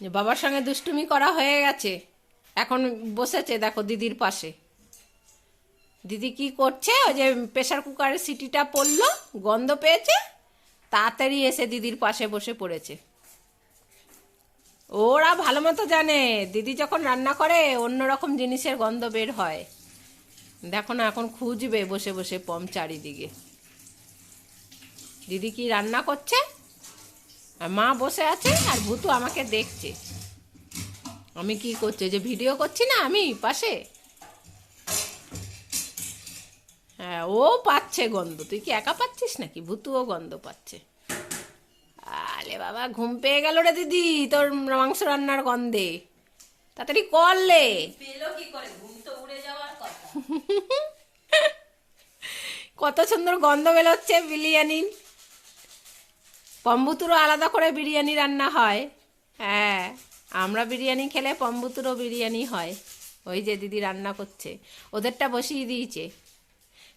যে বাবার সঙ্গে দুষ্টুমি করা হয়ে গেছে। এখন বসেছে, দেখো দিদির পাশে। দিদি কি করছে? ওই যে প্রেশার কুকারের সিটিটা পড়ল, গন্ধ পেয়েছে, তাড়াতাড়ি এসে দিদির পাশে বসে পড়েছে। ওরা ভালো মতো জানে, দিদি যখন রান্না করে, অন্যরকম জিনিসের গন্ধ বের হয়। দেখো না, এখন খুঁজবে বসে বসে পম চারিদিকে। দিদি কি রান্না করছে? আর মা বসে আছে আর ভূতু আমাকে দেখছে। আমি কি করছি? যে ভিডিও করছি না আমি পাশে? হ্যাঁ ও পাচ্ছে গন্ধ। তুই কি একা পাচ্ছিস নাকি? ভূতুও গন্ধ পাচ্ছে। আলে বাবা ঘুম পেয়ে গেল রে দিদি তোর মাংস রান্নার গন্ধে। তাড়াতাড়ি করলে কত সুন্দর গন্ধ বেরোচ্ছে বিরিয়ানি পম্বুতুরও আলাদা করে বিরিয়ানি রান্না হয়। হ্যাঁ আমরা বিরিয়ানি খেলে পম্বুতুরও বিরিয়ানি হয়। ওই যে দিদি রান্না করছে। ওদেরটা বসিয়ে দিয়েছে।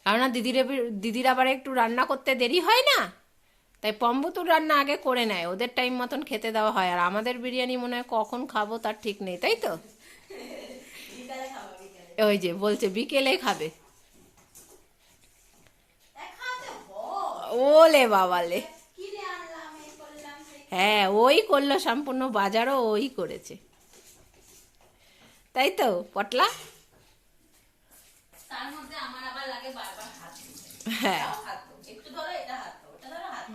কারণ দিদির দিদির আবার একটু রান্না করতে দেরি হয় না? তাই পম্বুতুর রান্না আগে করে নেয়। ওদের টাইম মতন খেতে দেওয়া হয়। আর আমাদের বিরিয়ানি মনে হয় কখন খাব তার ঠিক নেই, তাই তো? ওই যে বলছে, বিকেলে খাবে। ওলে বাবালে কিনে আনলাম এই করলাম সেই হ্যাঁ ওই করল সম্পূর্ণ বাজারও ওই করেছে। তাই তো পটলা? তার মধ্যে আমার আবার লাগে বারবার হাত হ্যাঁ। একটু ধরো এটা হাত ওটা ধরো হাত।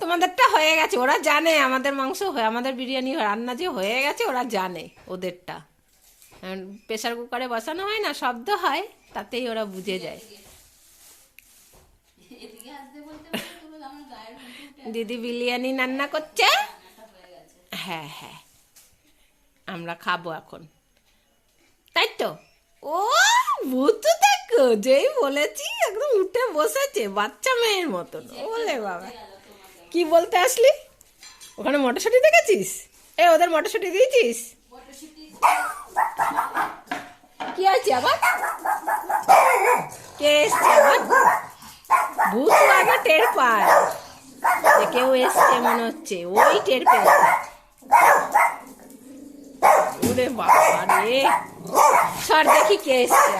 তোমাদেরটা হয়ে গেছে ওরা জানে আমাদের মাংস হয়ে আমাদের বিরিয়ানি রান্না যে হয়ে গেছে ওরা জানে ওদেরটা। প্রেশার কুকারে বসানো হয় না শব্দ হয় তাতেই ওরা বুঝে যায় এদিকে হাত দিয়ে বলতে বলতে তো আমার গায়ের মধ্যে উঠে দিদি বিরিয়ানি রান্না করছে? হয়ে। হ্যাঁ। আমরা খাব এখন। তাই তো? ও, ভূতু দেখো, যেই বলেছি একদম উঠে বসেছে, বাচ্চা মেয়ের মতন। ওলে বাবা। কি বলতে আসলি? ওখানে মটরশুঁটি দেখেছিস? এ, ওদের মটরশুঁটি দিয়েছিস? কি আছে আবার? কে এসছে আবার? ভূত আগে টের পায়। কেউ এসছে মনে হচ্ছে। ওই টের পেয়েছে ওরে বাবা রে। সর দেখি কে এসছে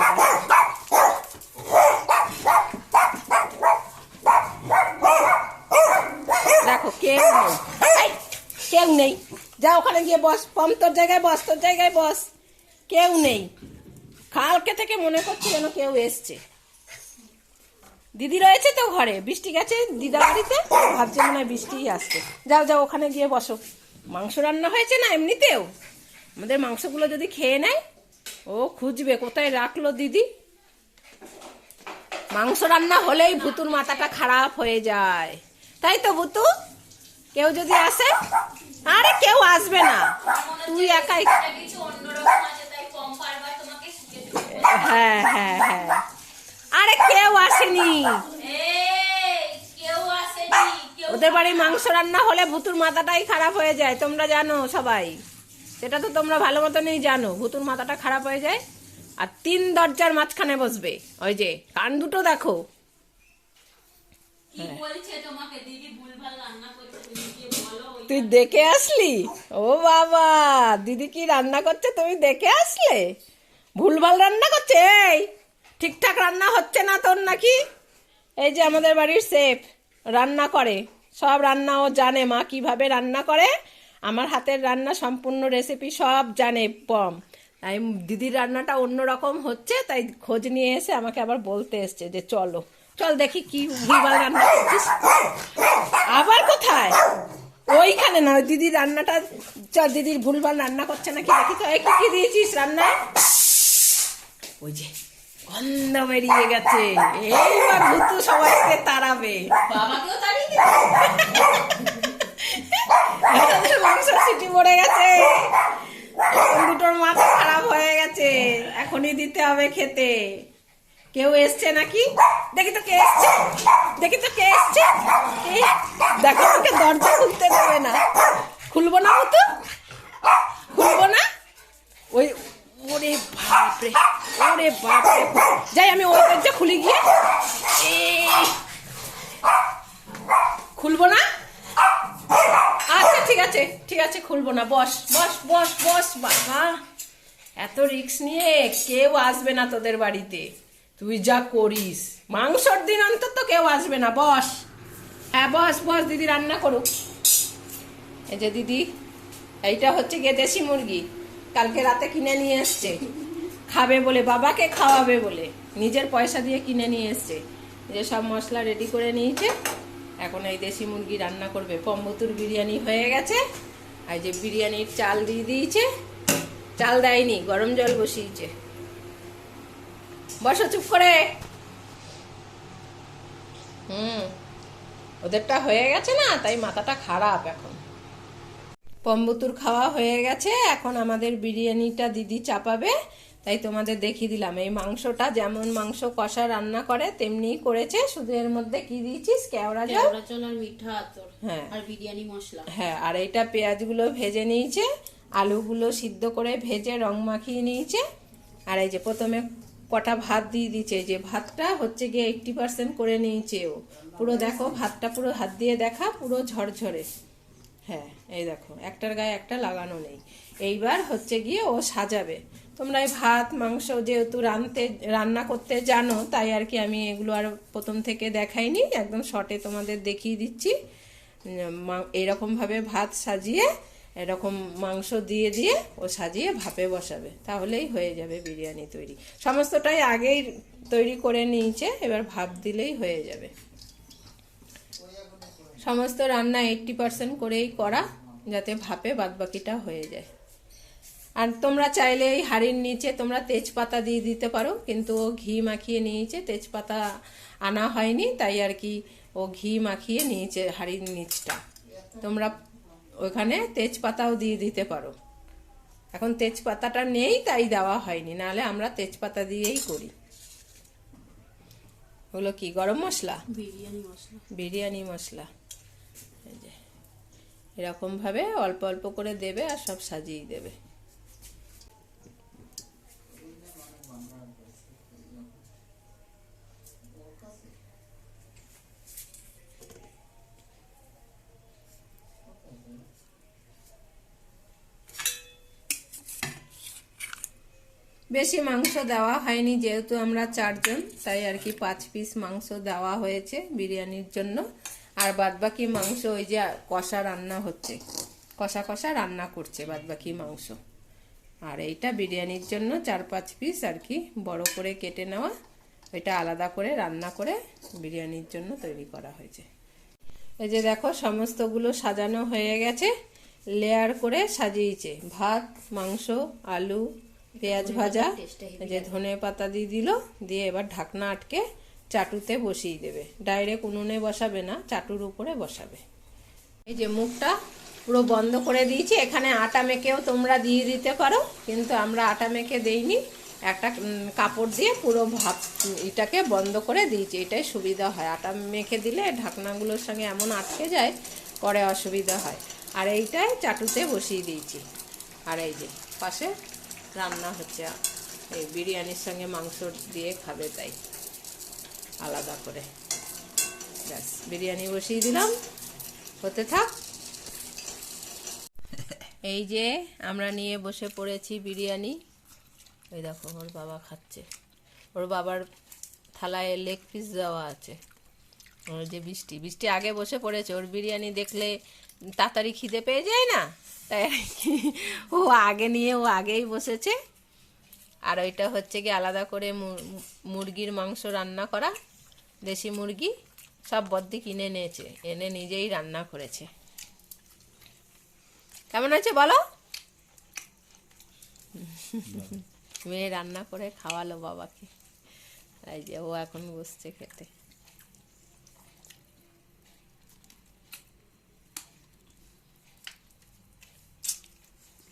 দেখো, কেউ নেই। কেউ নেই। যা ওখানে গিয়ে বস পম তোর জায়গায় বস, তোর জায়গায় বস। কেউ নেই। কালকে থেকে মনে করছি যেন কেউ এসছে। দিদি রয়েছে তো ঘরে বৃষ্টি গেছে দিদা বাড়িতে? ভাবছে মনে হয় বৃষ্টিই আসছে যাও যাও ওখানে গিয়ে বসো। মাংস রান্না হয়েছে না এমনিতেও? আমাদের মাংসগুলো যদি খেয়ে নেয় ও খুঁজবে কোথায় রাখল দিদি? মাংস রান্না হলেই ভুতুর মাথাটা খারাপ হয়ে যায়। তাই তো ভুতু কেউ যদি আসে? আরে কেউ আসবে না। তুই একাই হ্যাঁ হ্যাঁ হ্যাঁ। কেউ আসেনি। ওদের বাড়ি মাংস রান্না হলে ভুতুর মাথাটাই খারাপ হয়ে যায় তোমরা জানো সবাই। সেটা তো তোমরা ভালো মতনই জানো ভুতুর মাথাটা খারাপ হয়ে যায় আর তিন দরজার মাঝখানে বসবে। ওই যে কান দুটো দেখো। তুই দেখে আসলি? ও বাবা দিদি কি রান্না করছে তুমি দেখে আসলে? ভুলভাল রান্না করছে এই! ঠিকঠাক রান্না হচ্ছে না তোর নাকি? এই যে আমাদের বাড়ির সেফ রান্না করে। সব রান্না ও জানে, মা কীভাবে রান্না করে। আমার হাতের রান্না সম্পূর্ণ রেসিপি সব জানে, পম। তাই দিদির রান্নাটা অন্য রকম হচ্ছে, তাই খোঁজ নিয়ে এসে আমাকে আবার বলতে এসছে যে চলো। চল দেখি কি ভুলভাল রান্না করছিস। আবার কোথায়? ওইখানে না দিদির রান্নাটা, চল দিদির ভুলভাল রান্না করছে নাকি? দেখি তো কি কি দিয়েছিস রান্নায়? ওই যে। গন্ধ বেরিয়ে গেছে। এইবার ভূতু সবাইকে তাড়াবে। বাবাকেও তাড়িয়ে আমাদের মাংস সিটি পড়ে গেছে। দুটোর মাথা খারাপ হয়ে গেছে। এখনই দিতে হবে খেতে। কেউ এসছে নাকি? দেখি তো কে এসছে। দেখি তো কে এসছে। দেখো তোকে দরজা খুলতে দেবে না। খুলবো না মতো খুলবো না? ওই ওরে বাপরে ওরে বাপরে। যাই, আমি ওই দরজা খুলে গিয়ে খুলবো না? আচ্ছা ঠিক আছে ঠিক আছে, খুলবো না। বস বস বস বস, বাবা। এত রিক্স নিয়ে কেউ আসবে না তোদের বাড়িতে। তুই যা করিস। মাংসর দিন অন্তত কেউ আসবে না। বস। হ্যাঁ বস বস, দিদি রান্না করুক। এই যে দিদি, এইটা হচ্ছে গিয়ে দেশি মুরগি। কালকে রাতে কিনে নিয়ে এসছে। খাবে বলে, বাবাকে খাওয়াবে বলে। নিজের পয়সা দিয়ে কিনে নিয়ে এসছে। যে সব মশলা রেডি করে নিয়েছে। এখন এই দেশি মুরগি রান্না করবে। পম্বতুর বিরিয়ানি হয়ে গেছে। আর যে বিরিয়ানির চাল দিয়ে দিয়েছে, চাল দেয়নি, গরম জল বসিয়েছে। বসো, চুপ করে। হুম, ওদেরটা হয়ে গেছে না, তাই মাথাটা খারাপ এখন। পম্বুতুর খাওয়া হয়ে গেছে। এখন আমাদের বিরিয়ানিটা দিদি চাপাবে। তাই তোমাদের দেখিয়ে দিলাম। এই মাংসটা যেমন মাংস কষা রান্না করে তেমনি করেছে। শুধু এর মধ্যে কি দিয়েছিস? কেওড়া জল? কেওড়া জল আর মিঠা আতর হ্যাঁ। আর বিরিয়ানি মশলা। হ্যাঁ আর এইটা পেঁয়াজগুলো ভেজে নিয়েছে। আলুগুলো সিদ্ধ করে ভেজে রং মাখিয়ে নিয়েছে। আর এই যে প্রথমে কটা ভাত দিয়ে দিয়েছে। যে ভাতটা হচ্ছে গিয়ে এইটটি পার্সেন্ট করে নিয়েছে ও। পুরো দেখো ভাতটা পুরো হাত দিয়ে দেখা পুরো ঝরঝরে। হ্যাঁ। এই দেখো, একটার গায়ে একটা লাগানো নেই। এইবার হচ্ছে গিয়ে ও সাজাবে। তোমরা এই ভাত, মাংস যেহেতু রানতে রান্না করতে জানো, তাই আর কি আমি এগুলো আর প্রথম থেকে দেখাইনি, একদম শর্টে তোমাদের দেখিয়ে দিচ্ছি। এরকমভাবে ভাত সাজিয়ে, এরকম মাংস দিয়ে দিয়ে ও সাজিয়ে ভাপে বসাবে। তাহলেই হয়ে যাবে বিরিয়ানি তৈরি। সমস্তটাই আগেই তৈরি করে নিয়েছে, এবার ভাপ দিলেই হয়ে যাবে। সমস্ত রান্না এইটটি পার্সেন্ট করেই করা যাতে ভাপে বাদবাকিটা হয়ে যায়। আর তোমরা চাইলে এই হাড়ির নিচে তোমরা তেজপাতা দিয়ে দিতে পারো কিন্তু ও ঘি মাখিয়ে নিয়েছে তেজপাতা আনা হয়নি তাই আর কি ও ঘি মাখিয়ে নিয়েছে হাড়ির নিচটা। তোমরা ওখানে তেজপাতাও দিয়ে দিতে পারো। এখন তেজপাতাটা নেই তাই দেওয়া হয়নি নাহলে আমরা তেজপাতা দিয়েই করি। ওগুলো কি গরম মশলা? বিরিয়ানি মশলা। বিরিয়ানি মশলা। এই যে। এরকম ভাবে অল্প অল্প করে দেবে আর সব সাজিয়ে দেবে। বেশি মাংস দেওয়া হয়নি, যেহেতু আমরা চারজন, তাই আর কি পাঁচ পিস মাংস দেওয়া হয়েছে বিরিয়ানির জন্য। আর বাদবাকি মাংস ওই যে কষা রান্না হচ্ছে। কষা কষা রান্না করছে বাদবাকি মাংস। আর এইটা বিরিয়ানির জন্য চার পাঁচ পিস আর কি বড় করে কেটে নেওয়া। ওইটা আলাদা করে রান্না করে বিরিয়ানির জন্য তৈরি করা হয়েছে। এই যে দেখো সমস্তগুলো সাজানো হয়ে গেছে। লেয়ার করে সাজিয়েছে। ভাত, মাংস, আলু, পেঁয়াজ ভাজা যে ধনে পাতা দিয়ে দিল। দিয়ে এবার ঢাকনা আটকে চাটুতে বসিয়ে দেবে। ডাইরেক্ট উনুনে বসাবে না, চাটুর উপরে বসাবে। এই যে মুখটা পুরো বন্ধ করে দিয়েছি। এখানে আটা মেখেও তোমরা দিয়ে দিতে পারো, কিন্তু আমরা আটা মেখে দেইনি। একটা কাপড় দিয়ে পুরো ভাপ এটাকে বন্ধ করে দিয়েছি। এটাই সুবিধা হয়। আটা মেখে দিলে ঢাকনাগুলোর সঙ্গে এমন আটকে যায়, পরে অসুবিধা হয়। আর এইটাই চাটুতে বসিয়ে দিয়েছি। আর এই যে পাশে রান্না হচ্ছে। এই বিরিয়ানির সঙ্গে মাংস দিয়ে খাবে তাই। আলাদা করে ব্যাস, বিরিয়ানি বসিয়ে দিলাম। হতে থাক। এই যে আমরা নিয়ে বসে পড়েছি বিরিয়ানি। ওই দেখো, ওর বাবা খাচ্ছে। ওর বাবার থালায় লেগ পিস দেওয়া আছে। ওর যে বৃষ্টি বৃষ্টি আগে বসে পড়েছে। ওর বিরিয়ানি দেখলে তাড়াতাড়ি খিদে পেয়ে যায় না? তাই ও আগে নিয়ে, ও আগেই বসেছে। আর ওইটা হচ্ছে কি আলাদা করে মুরগির মাংস রান্না করা। দেশি মুরগি সব বদ্দি কিনে নিয়েছে এনে নিজেই রান্না করেছে। কেমন আছে বলো? মেয়ে রান্না করে খাওয়ালো বাবাকে। এই যে ও এখন বসছে খেতে।